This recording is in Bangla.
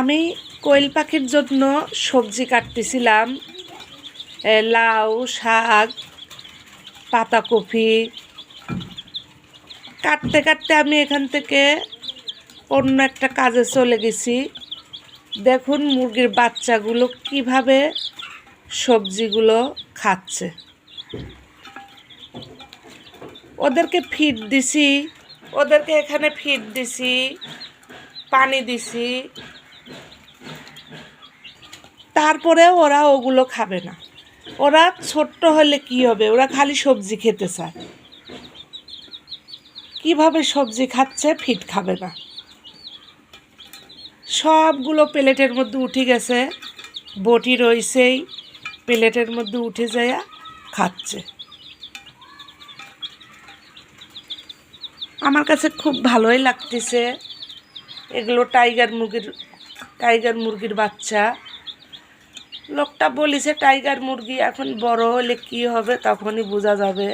আমি কোয়েল পাখির জন্য সবজি কাটতেছিলাম লাউ, শাক, পাতাকপি। কাটতে কাটতে আমি এখান থেকে অন্য একটা কাজে চলে গেছি। দেখুন মুরগির বাচ্চাগুলো কীভাবে সবজিগুলো খাচ্ছে। ওদেরকে ফিড দিছি, ওদেরকে এখানে ফিড দিছি, পানি দিছি। তারপরে ওরা ওগুলো খাবে না। ওরা ছোট্ট হলে কি হবে? ওরা খালি সবজি খেতে চায়। কীভাবে সবজি খাচ্ছে ফিট খাবে না। সবগুলো প্লেটের মধ্যে উঠে গেছে। বটি রইছেই প্লেটের মধ্যে উঠে যায় খাচ্ছে। আমার কাছে খুব ভালোই লাগতেছে। এগুলো টাইগার মুরগির টাইগার মুরগির বাচ্চা। লোকটা বলিছে টাইগার মুরগি এখন বড় হলে কি হবে তখনই বোঝা যাবে।